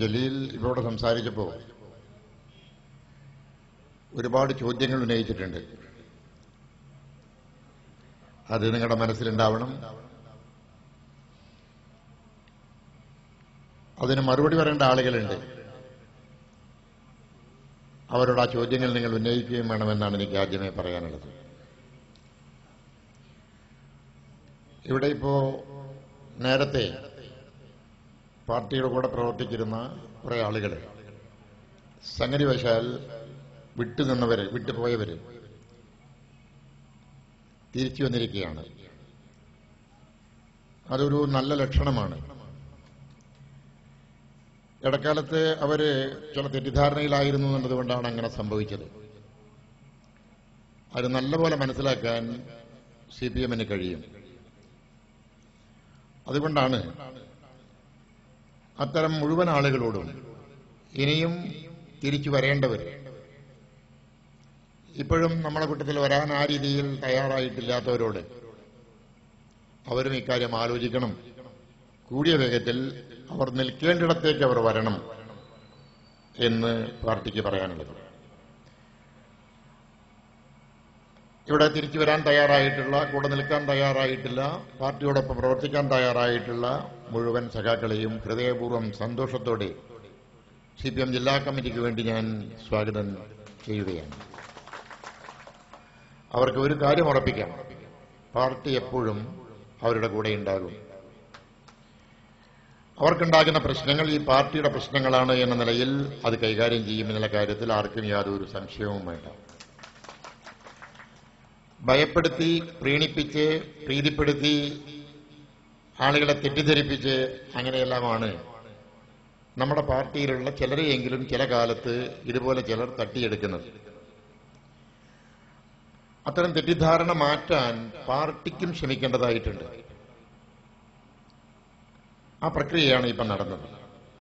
ജലീൽ ഇവരോട് സംസാരിച്ചപ്പോൾ ഒരുപാട് ചോദ്യങ്ങൾ ഉന്നയിച്ചിട്ടുണ്ട്. അത് നിങ്ങളുടെ മനസ്സിലുണ്ടാവണം. അതിന് മറുപടി പറയേണ്ട ആളുകളുണ്ട്. അവരോട് ആ ചോദ്യങ്ങൾ നിങ്ങൾ ഉന്നയിക്കുകയും വേണമെന്നാണ് എനിക്ക് ആദ്യമേ പറയാനുള്ളത്. ഇവിടെ ഇപ്പോ നേരത്തെ പാർട്ടിയുടെ കൂടെ പ്രവർത്തിച്ചിരുന്ന കുറെ ആളുകളെ സംഗതി വശാൽ വിട്ടുനിന്നവര് വിട്ടുപോയവര് തിരിച്ചു വന്നിരിക്കുകയാണ്. അതൊരു നല്ല ലക്ഷണമാണ്. ഇടക്കാലത്ത് അവർ ചില തെറ്റിദ്ധാരണയിലായിരുന്നു എന്നതുകൊണ്ടാണ് അങ്ങനെ സംഭവിച്ചത്. അത് നല്ലപോലെ മനസ്സിലാക്കാൻ സി പി എമ്മിന് കഴിയും. അതുകൊണ്ടാണ് അത്തരം മുഴുവൻ ആളുകളോടും ഇനിയും തിരിച്ചു വരേണ്ടവർ. ഇപ്പോഴും നമ്മളെ കൂട്ടത്തിൽ വരാൻ ആ രീതിയിൽ തയ്യാറായിട്ടില്ലാത്തവരോട് അവരും ഇക്കാര്യം ആലോചിക്കണം. കൂടിയ വേഗത്തിൽ അവർ നിൽക്കേണ്ടിടത്തേക്ക് അവർ വരണം എന്ന് പാർട്ടിക്ക് പറയാനുള്ളത്. ഇവിടെ തിരിച്ചു വരാൻ തയ്യാറായിട്ടുള്ള കൂടെ നിൽക്കാൻ തയ്യാറായിട്ടില്ല പാർട്ടിയോടൊപ്പം പ്രവർത്തിക്കാൻ തയ്യാറായിട്ടുള്ള മുഴുവൻ സഖാക്കളെയും ഹൃദയപൂർവം സന്തോഷത്തോടെ സി പി എം ജില്ലാ കമ്മിറ്റിക്ക് വേണ്ടി ഞാൻ സ്വാഗതം ചെയ്യുകയാണ്. അവർക്ക് ഒരു കാര്യം ഉറപ്പിക്കാം. പാർട്ടി എപ്പോഴും അവരുടെ കൂടെ ഉണ്ടാകും. അവർക്കുണ്ടാകുന്ന പ്രശ്നങ്ങൾ ഈ പാർട്ടിയുടെ പ്രശ്നങ്ങളാണ് എന്ന നിലയിൽ അത് കൈകാര്യം ചെയ്യും എന്നുള്ള കാര്യത്തിൽ ആർക്കും യാതൊരു സംശയവും വേണ്ട. ഭയപ്പെടുത്തി പ്രീണിപ്പിച്ച് പ്രീതിപ്പെടുത്തി ആളുകളെ തെറ്റിദ്ധരിപ്പിച്ച് അങ്ങനെയെല്ലാമാണ്. നമ്മുടെ പാർട്ടിയിലുള്ള ചിലരെയെങ്കിലും ചില കാലത്ത് ഇതുപോലെ ചിലർ തട്ടിയെടുക്കുന്നത്. അത്തരം തെറ്റിദ്ധാരണ മാറ്റാൻ പാർട്ടിക്കും ശ്രമിക്കേണ്ടതായിട്ടുണ്ട്. ആ പ്രക്രിയയാണ് ഇപ്പം നടന്നത്.